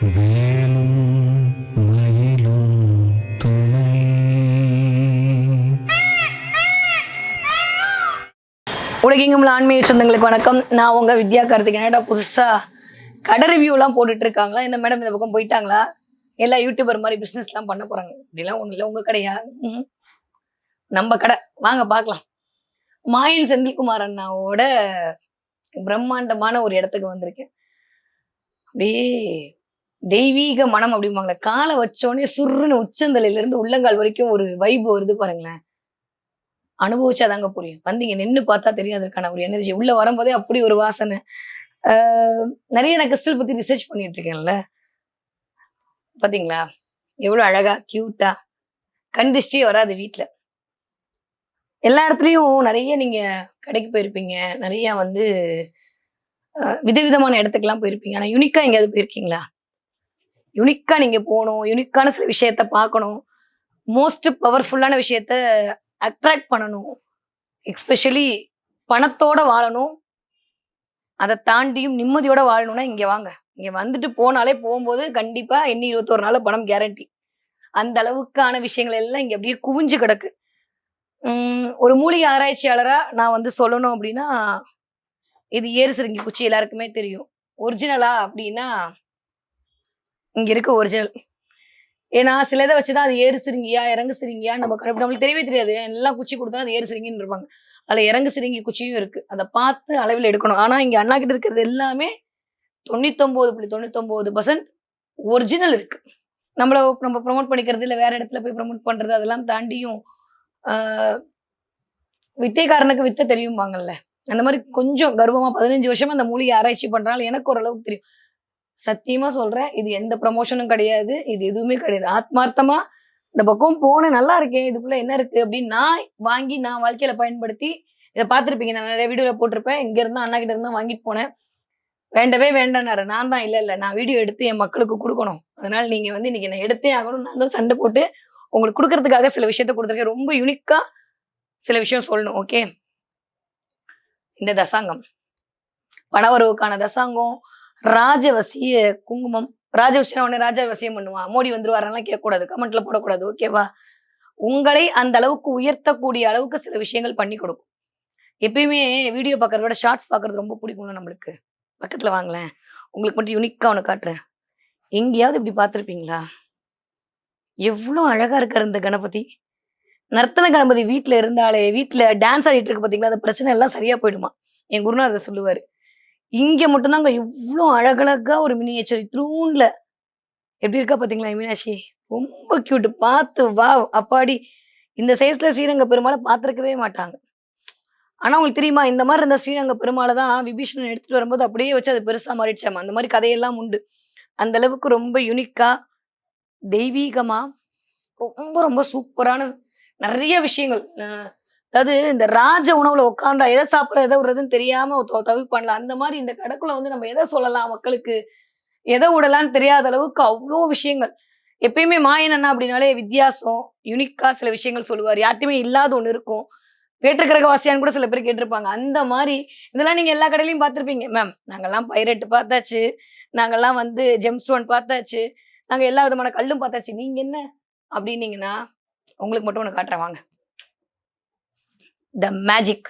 வேலும் மயிலும் துணை. உலகெங்கும் உள்ள ஆன்மீக சொந்தங்களுக்கு வணக்கம். நான் உங்க வித்யா கார்த்திக். என்னடா புதுசா கடை ரிவ்யூலாம் போட்டுட்டு இருக்காங்களா? இந்த மேடம் இந்த பக்கம் போயிட்டாங்களா? எல்லா யூடியூபர் மாதிரி பிஸ்னஸ்லாம் பண்ண போறாங்க. இப்படிலாம் ஒன்றும் இல்லை. உங்க கடையா? ம். நம்ம கடை. வாங்க பார்க்கலாம். மாயன் செந்தில்குமார் அண்ணாவோட பிரம்மாண்டமான ஒரு இடத்துக்கு வந்திருக்கேன். அப்படியே தெய்வீக மனம் அப்படிம்பாங்களே. காலை வச்சோடனே சுருன்னு உச்சந்தலையில இருந்து உள்ளங்கால் வரைக்கும் ஒரு வைப் வருது பாருங்களேன். அனுபவிச்சாதாங்க புரியும். வந்தீங்க நின்னு பார்த்தா தெரியும் அதற்கான ஒரு எனர்ஜி உள்ள வரும்போதே அப்படி ஒரு வாசனை. நிறைய நான் கிறிஸ்டல் பத்தி ரிசர்ச் பண்ணிட்டு இருக்கேன்ல. பாத்தீங்களா? எவ்வளவு அழகா கியூட்டா கண் வராது வீட்டில் எல்லா இடத்துலையும் நிறைய நீங்க கடைக்கு போயிருப்பீங்க. நிறைய வந்து விதவிதமான இடத்துக்குலாம் போயிருப்பீங்க. ஆனா யுனிக்கா எங்கேயாவது போயிருக்கீங்களா? யுனிக்காக நீங்கள் போகணும் யுனிக்கான சில விஷயத்த பார்க்கணும். மோஸ்ட் பவர்ஃபுல்லான விஷயத்த அட்ராக்ட் பண்ணணும். எக்ஸ்பெஷலி பணத்தோட வாழணும். அதை தாண்டியும் நிம்மதியோட வாழணும்னா இங்கே வாங்க. இங்கே வந்துட்டு போனாலே போகும்போது கண்டிப்பாக இன்னும் இருபத்தோரு நாள் பணம் கேரண்டி அந்த அளவுக்கான விஷயங்கள் எல்லாம் இங்கே அப்படியே குவிஞ்சு கிடக்கு. ஒரு மூலிகை ஆராய்ச்சியாளராக நான் வந்து சொல்லணும் அப்படின்னா இது ஏறு சிறுங்கி குச்சி எல்லாருக்குமே தெரியும். ஒரிஜினலா அப்படின்னா இங்க இருக்க ஒரிஜினல் ஏன்னா சில இதை வச்சுதான் அது ஏறு சிறுங்கியா இறங்கு சிறுங்கியா நம்ம நம்மளுக்கு தெரியவே தெரியாது. எல்லாம் குச்சி கொடுத்தா அது ஏறு சிறுங்கின்னு இருப்பாங்க. அதில் இறங்கு சிறுங்கி குச்சியும் இருக்கு. அதை பார்த்து அளவில் எடுக்கணும். ஆனா இங்க அண்ணா கிட்ட இருக்கிறது எல்லாமே தொண்ணூத்தொம்பது புள்ளி தொண்ணூத்தொம்பது பர்சன்ட் ஒரிஜினல் இருக்கு. நம்மள நம்ம ப்ரொமோட் பண்ணிக்கிறது இல்லை வேற இடத்துல போய் ப்ரொமோட் பண்றது அதெல்லாம் தாண்டியும் வித்தைக்காரனுக்கு வித்தை தெரியும்பாங்கல்ல. அந்த மாதிரி கொஞ்சம் கர்வமா பதினஞ்சு வருஷமா அந்த மூலிகை ஆராய்ச்சி பண்றாலும் எனக்கு ஓரளவுக்கு தெரியும். சத்தியமா சொல்றேன் இது எந்த ப்ரமோஷனும் கிடையாது இது எதுவுமே கிடையாது. ஆத்மார்த்தமா இந்த பக்கம் போனேன் நல்லா இருக்கேன் இதுக்குள்ள என்ன இருக்கு அப்படின்னு நான் வாங்கி நான் வாழ்க்கையில பயன்படுத்தி இதை பார்த்துருப்பீங்க நான் நிறைய வீடியோல போட்டிருப்பேன் இங்க இருந்தா அண்ணா கிட்ட இருந்தா வாங்கிட்டு போனேன். வேண்டவே வேண்டானாரு நான் தான் இல்ல இல்ல நான் வீடியோ எடுத்து என் மக்களுக்கு கொடுக்கணும். அதனால நீங்க வந்து இன்னைக்கு நான் எடுத்தே ஆகணும் நான் தான் சண்டை போட்டு உங்களுக்கு கொடுக்கறதுக்காக சில விஷயத்த கொடுத்துருக்கேன். ரொம்ப யூனிக்கா சில விஷயம் சொல்லணும் ஓகே இந்த தசாங்கம். பணவரவுக்கான தசாங்கம் ராஜவசிய குங்குமம். ராஜவசியம் உடனே ராஜவசியம் பண்ணுவான் மோடி வந்துருவாரெல்லாம் கேட்கக்கூடாது. கமெண்ட்ல போடக்கூடாது. ஓகேவா உங்களை அந்த அளவுக்கு உயர்த்தக்கூடிய அளவுக்கு சில விஷயங்கள் பண்ணி கொடுக்கும். எப்பயுமே வீடியோ பார்க்கறத விட ஷார்ட்ஸ் பார்க்கறது ரொம்ப பிடிக்கும்ல நம்மளுக்கு. பக்கத்துல வாங்களேன். உங்களுக்கு மட்டும் யுனிக்காக ஒன்று காட்டுறேன். எங்கேயாவது இப்படி பார்த்துருப்பீங்களா? எவ்வளோ அழகா இருக்காரு இந்த கணபதி. நர்த்தன கணபதி வீட்டில் இருந்தாலே வீட்டில் டான்ஸ் ஆடிட்டு இருக்கு பார்த்தீங்களா அந்த பிரச்சனை எல்லாம் சரியா போயிடுமா? என் குருநாதர் சொல்லுவாரு இங்க மட்டும்தாங்க இவ்வளோ அழகழகா ஒரு மினியேச்சர் த்ரூன்ல எப்படி இருக்கா பாத்தீங்களா மீனாட்சி? ரொம்ப கியூட் பார்த்து வா அப்பாடி. இந்த சைஸ்ல ஸ்ரீரங்க பெருமாளை பார்த்துருக்கவே மாட்டாங்க. ஆனா உங்களுக்கு தெரியுமா இந்த மாதிரி இருந்த ஸ்ரீரங்க பெருமாளை தான் விபீஷணன் எடுத்துட்டு வரும்போது அப்படியே வச்சு அது பெருசா மாறிடுச்சாமா. அந்த மாதிரி கதையெல்லாம் உண்டு. அந்த அளவுக்கு ரொம்ப யுனிக்கா தெய்வீகமா ரொம்ப ரொம்ப சூப்பரான நிறைய விஷயங்கள். அதாவது இந்த ராஜ உணவுல உட்காந்தா எதை சாப்பிட எதை விடுறதுன்னு தெரியாம தவி பண்ணலாம். அந்த மாதிரி இந்த கடைக்குள்ள வந்து நம்ம எதை சொல்லலாம் மக்களுக்கு? எதை விடலாம்னு தெரியாத அளவுக்கு அவ்வளோ விஷயங்கள். எப்பயுமே மாயன் அண்ணா அப்படின்னாலே வித்தியாசம் யுனிக்கா சில விஷயங்கள் சொல்லுவார். யார்ட்டையுமே இல்லாத ஒண்ணு இருக்கும். வேற்றுக்கிரக வாசியான்னு கூட சில பேர் கேட்டிருப்பாங்க. அந்த மாதிரி இதெல்லாம் நீங்க எல்லா கடையிலையும் பார்த்துருப்பீங்க. மேம் நாங்கெல்லாம் பைரட்டு பார்த்தாச்சு. நாங்கெல்லாம் வந்து ஜெம் ஸ்டோன் பார்த்தாச்சு. நாங்க எல்லா விதமான கல்லும் பார்த்தாச்சு. நீங்க என்ன? அப்படின்னீங்கன்னா உங்களுக்கு மட்டும் ஒன்று காட்டுறேன். வாங்க. த மேஜிக்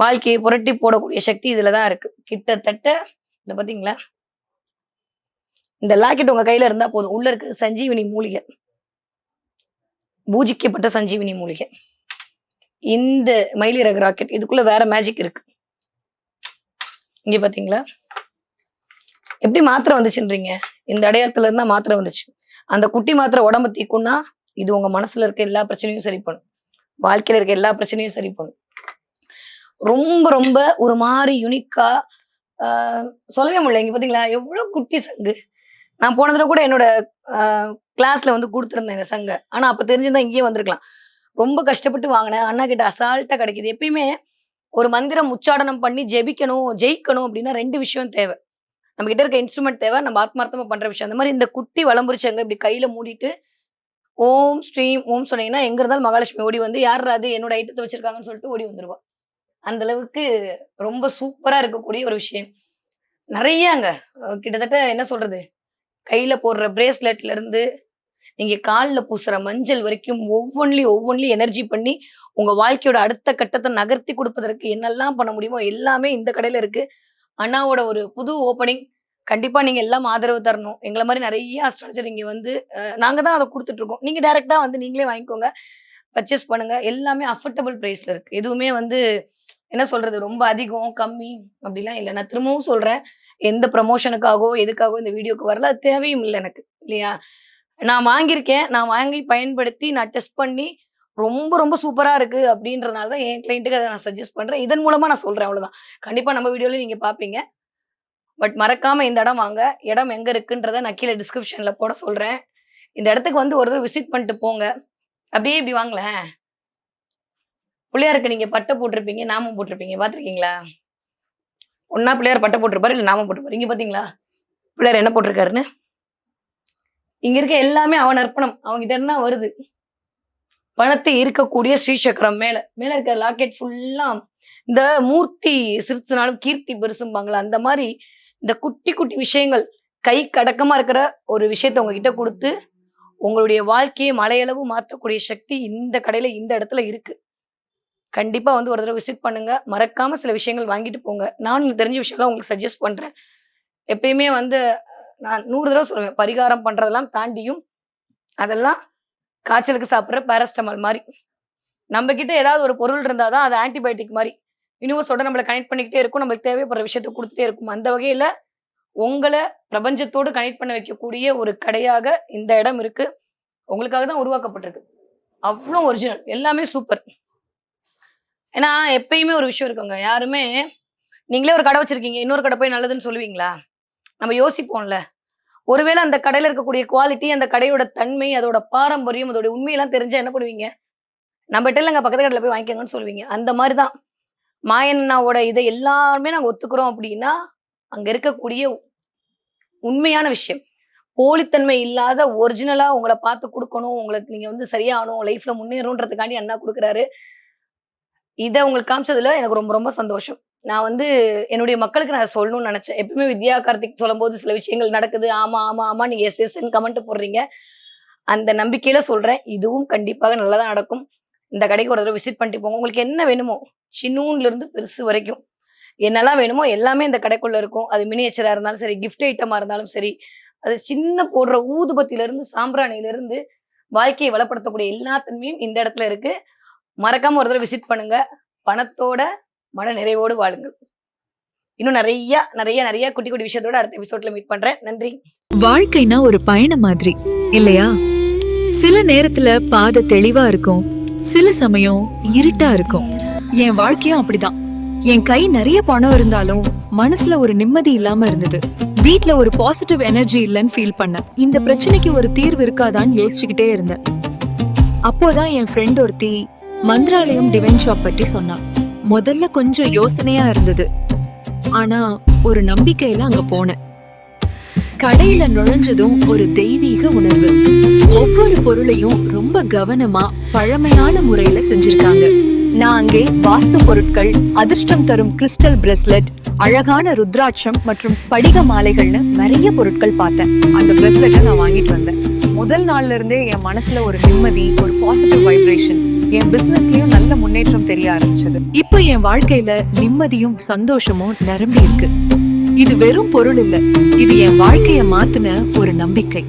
வாழ்க்கையை புரட்டி போடக்கூடிய சக்தி இதுல தான் இருக்கு. கிட்டத்தட்ட இந்த பாத்தீங்களா இந்த லாக்கெட் உங்க கையில இருந்தா போதும். உள்ள இருக்கு சஞ்சீவினி மூலிகை. பூஜிக்கப்பட்ட சஞ்சீவினி மூலிகை. இந்த மயிலிறகு ராக்கெட் இதுக்குள்ள வேற மேஜிக் இருக்கு. இங்க பாத்தீங்களா எப்படி மாத்திரை வந்துச்சுன்றீங்க? இந்த அடையாளத்துல இருந்தா மாத்திரை வந்துச்சு. அந்த குட்டி மாத்திரை உடம்ப தீக்குன்னா இது உங்க மனசுல இருக்க எல்லா பிரச்சனையும் சரி பண்ணும். வாழ்க்கையில இருக்க எல்லா பிரச்சனையும் சரி பண்ணும். ரொம்ப ரொம்ப ஒரு மாதிரி யுனிக்கா சொல்லவே முடியல. இங்க பாத்தீங்களா? எவ்வளவு குட்டி சங்கு. நான் போன தடவை கூட என்னோட கிளாஸ்ல வந்து கொடுத்துருந்தேன் இந்த சங்கை. ஆனா அப்ப தெரிஞ்சிருந்தா இங்கேயே வந்திருக்கலாம். ரொம்ப கஷ்டப்பட்டு வாங்கினேன். அண்ணா கிட்ட அசால்ட்டா கிடைக்குது. எப்பயுமே ஒரு மந்திரம் உச்சாடனம் பண்ணி ஜெபிக்கணும் ஜெயிக்கணும் அப்படின்னா ரெண்டு விஷயம் தேவை. நம்ம கிட்ட இருக்க இன்ஸ்ட்ருமெண்ட் தேவை. நம்ம ஆத்மார்த்தமா பண்ற விஷயம். அந்த மாதிரி இந்த குட்டி வளம்புரிச்சங்க இப்படி கையில மூடிட்டு ஓம் ஸ்ரீம் ஓம் சொன்னீங்கன்னா எங்க இருந்தாலும் மகாலட்சுமி ஓடி வந்து யார் அது என்னோட ஐட்டத்தை வச்சிருக்காங்கன்னு சொல்லிட்டு ஓடி வந்துருவா. அந்த அளவுக்கு ரொம்ப சூப்பரா இருக்கக்கூடிய ஒரு விஷயம். நிறைய அங்க கிட்டத்தட்ட என்ன சொல்றது? கையில போடுற பிரேஸ்லெட்ல இருந்து நீங்க காலில் பூசுற மஞ்சள் வரைக்கும் ஒவ்வொன்றிலையும் ஒவ்வொன்றிலையும் எனர்ஜி பண்ணி உங்க வாழ்க்கையோட அடுத்த கட்டத்தை நகர்த்தி கொடுப்பதற்கு என்னெல்லாம் பண்ண முடியுமோ எல்லாமே இந்த கடையில இருக்கு. அண்ணாவோட ஒரு புது ஓப்பனிங் கண்டிப்பா நீங்க எல்லாம் ஆதரவு தரணும். எங்களை மாதிரி நிறைய அஸ்ட்ராலஜர் இங்க வந்து நாங்கள் நாங்க தான் அதை கொடுத்துட்டு இருக்கோம். நீங்க டைரக்டா வந்து நீங்களே வாங்கிக்கோங்க. பர்ச்சேஸ் பண்ணுங்க. எல்லாமே அஃபோர்டபுள் ப்ரைஸில் இருக்கு. எதுவுமே வந்து என்ன சொல்றது ரொம்ப அதிகம் கம்மி அப்படிலாம் இல்லை. நான் திரும்பவும் சொல்றேன். எந்த ப்ரமோஷனுக்காகவோ எதுக்காகவோ இந்த வீடியோக்கு வரல. அது தேவையும் இல்லை எனக்கு இல்லையா? நான் வாங்கியிருக்கேன். நான் வாங்கி பயன்படுத்தி நான் டெஸ்ட் பண்ணி ரொம்ப ரொம்ப சூப்பராக இருக்குது அப்படின்றனால தான் என் கிளைண்ட்டுக்கு அதை நான் சஜஸ்ட் பண்ணுறேன் இதன் மூலமாக நான் சொல்கிறேன் அவ்வளோதான் கண்டிப்பாக நம்ம வீடியோவில் நீங்கள் பார்ப்பீங்க. பட் மறக்காம இந்த இடம் வாங்க. இடம் எங்க இருக்குன்றத நான் கீழே டிஸ்கிரிப்ஷன்ல போட சொல்றேன். இந்த இடத்துக்கு வந்து ஒரு தடவை விசிட் பண்ணிட்டு போங்க. அப்படியே இப்படி வாங்களேன். பிள்ளையாருக்கு நீங்க பட்டை போட்டிருப்பீங்க நாமம் போட்டிருப்பீங்க. பாத்திருக்கீங்களா ஒன்னா பிள்ளையார் பட்டை போட்டிருப்பாரு இல்ல நாமம் போட்டிருப்பாரு. இங்க பாத்தீங்களா பிள்ளையார் என்ன போட்டிருக்காருன்னு? இங்க இருக்க எல்லாமே அவன் அர்ப்பணம். அவங்கிட்ட என்ன வருது? பணத்தை இருக்கக்கூடிய ஸ்ரீசக்கரம் மேல. மேல இருக்க லாக்கெட் ஃபுல்லா இந்த மூர்த்தி சிறுத்தினாலும் கீர்த்தி பெருசும்பாங்களா அந்த மாதிரி இந்த குட்டி குட்டி விஷயங்கள் கை கடக்கமாக இருக்கிற ஒரு விஷயத்த உங்ககிட்ட கொடுத்து உங்களுடைய வாழ்க்கையை மலையளவு மாற்றக்கூடிய சக்தி இந்த கடையில் இந்த இடத்துல இருக்குது கண்டிப்பாக வந்து ஒரு தடவை விசிட் பண்ணுங்கள் மறக்காமல் சில விஷயங்கள் வாங்கிட்டு போங்க. நானும் எனக்கு தெரிஞ்ச விஷயம்லாம் உங்களுக்கு சஜஸ்ட் பண்ணுறேன் எப்பயுமே வந்து நான் நூறு தடவை சொல்லுவேன். பரிகாரம் பண்ணுறதெல்லாம் தாண்டியும் அதெல்லாம் காய்ச்சலுக்கு சாப்பிட்ற பேரஸ்டமால் மாதிரி. நம்ம கிட்ட ஏதாவது ஒரு பொருள் இருந்தால் தான் அது ஆன்டிபயோட்டிக் மாதிரி. யூனிவர்ஸோட நம்மளை கனெக்ட் பண்ணிக்கிட்டே இருக்கும். நம்மளுக்கு தேவைப்படுற விஷயத்த கொடுத்துட்டே இருக்கும். அந்த வகையில் உங்களை பிரபஞ்சத்தோடு கனெக்ட் பண்ண வைக்கக்கூடிய ஒரு கடையாக இந்த இடம் இருக்கு. உங்களுக்காக தான் உருவாக்கப்பட்டிருக்கு. அவ்வளோ ஒரிஜினல் எல்லாமே சூப்பர் ஏன்னா எப்பயுமே ஒரு விஷயம் இருக்குங்க. யாருமே நீங்களே ஒரு கடை வச்சிருக்கீங்க. இன்னொரு கடை போய் நல்லதுன்னு சொல்லுவீங்களா? நம்ம யோசிப்போம்ல. ஒருவேளை அந்த கடையில் இருக்கக்கூடிய குவாலிட்டி அந்த கடையோட தன்மை அதோட பாரம்பரியம் அதோட உண்மையெல்லாம் தெரிஞ்சா என்ன பண்ணுவீங்க? நம்மகிட்ட இல்லைங்க. பக்கத்து கடையில் போய் வாங்கிக்கோங்கன்னு சொல்லுவீங்க. அந்த மாதிரி தான். மாயண்ணாவோட இதை எல்லாருமே நாங்கள் ஒத்துக்கிறோம் அப்படின்னா அங்கே இருக்கக்கூடிய உண்மையான விஷயம். போலித்தன்மை இல்லாத ஒரிஜினலா உங்களை பார்த்து கொடுக்கணும் உங்களுக்கு நீங்க வந்து சரியாகணும் லைஃப்ல முன்னேறணுன்றதுக்காண்டி அண்ணா கொடுக்குறாரு. இதை உங்களுக்கு காமிச்சதுல எனக்கு ரொம்ப ரொம்ப சந்தோஷம். நான் வந்து என்னுடைய மக்களுக்கு நான் சொல்லணும்னு நினைச்சேன். எப்பவுமே வித்யா கார்த்திக் சொல்லும்போது சில விஷயங்கள் நடக்குது. ஆமா ஆமா ஆமா நீங்க எஸ் எஸ்ன்னு கமெண்ட் போடுறீங்க. அந்த நம்பிக்கையில சொல்றேன். இதுவும் கண்டிப்பாக நல்லதா நடக்கும். இந்த கடைக்கு ஒரு தடவை விசிட் பண்ணிட்டு போங்க. உங்களுக்கு என்ன வேணுமோ சின்னூன்ல இருந்து பெருசு வரைக்கும். என்னெல்லாம் வேணுமோ எல்லாமே இந்த கடைக்குள்ள இருக்கும். அது மினியேச்சரா இருந்தாலும் சரி கிஃப்ட் ஐட்டமா இருந்தாலும் சரி அது சின்ன போடுற ஊதுபத்தில இருந்து சாம்பிராணியில இருந்து வாழ்க்கையை வளப்படுத்தக்கூடிய எல்லா தன்மையும் இந்த இடத்துல இருக்கு. மறக்காம ஒரு தடவை விசிட் பண்ணுங்க. பணத்தோட மன நிறைவோடு வாழுங்கள். இன்னும் நிறைய நிறைய நிறைய குட்டி குட்டி விஷயத்தோட அடுத்த எபிசோட்ல மீட் பண்றேன். நன்றி. வாழ்க்கைனா ஒரு பயணம் மாதிரி இல்லையா? சில நேரத்துல பாதை தெளிவா இருக்கும். சில சமயம் இருட்டா இருக்கும். என் வாழ்க்கையும் அப்படிதான். என் கை நிறைய பணம் இருந்தாலும் மனசுல ஒரு நிம்மதி இல்லாம இருந்தது. வீட்ல ஒரு பாசிட்டிவ் எனர்ஜி இல்லைன்னு ஃபீல் பண்ணேன். இந்த பிரச்சனைக்கு ஒரு தீர்வு இருக்காதான்னு யோசிச்சுக்கிட்டே இருந்தேன். அப்போதான் என் ஃப்ரெண்ட் ஒருத்தி மந்திராலயம் டிவைன் ஷாப் பற்றி சொன்னான் முதல்ல கொஞ்சம் யோசனையா இருந்தது. ஆனா ஒரு நம்பிக்கையில அங்க போனேன். கடையில நுழைஞ்சதும் ஒரு தெய்வீக உணர்வு. ஒவ்வொரு பொருளையும் ரொம்ப கவனமா பழமையான முறையில செஞ்சிருக்காங்க. நான் அங்கே வாஸ்து பொருட்கள் அதிர்ஷ்டம் தரும் கிறிஸ்டல் பிரஸ்லெட் அழகான ருத்ராட்சம் மற்றும் ஸ்படிக மாலைகள்னு நிறைய பொருட்கள் பார்த்தேன். அந்த பிரஸ்லெட்டை நான் வாங்கிட்டு வந்தேன். முதல் நாள்ல இருந்தே என் மனசுல ஒரு நிம்மதி ஒரு பாசிட்டிவ் வைப்ரேஷன் என் பிசினஸ்லயும் நல்ல முன்னேற்றம் தெரிய ஆரம்பிச்சது. இப்போ என் வாழ்க்கையில நிம்மதியும் சந்தோஷமும் நிரம்பி இருக்கு இது வெறும் பொருள் இல்ல. இது என் வாழ்க்கைய மாத்தின ஒரு நம்பிக்கை.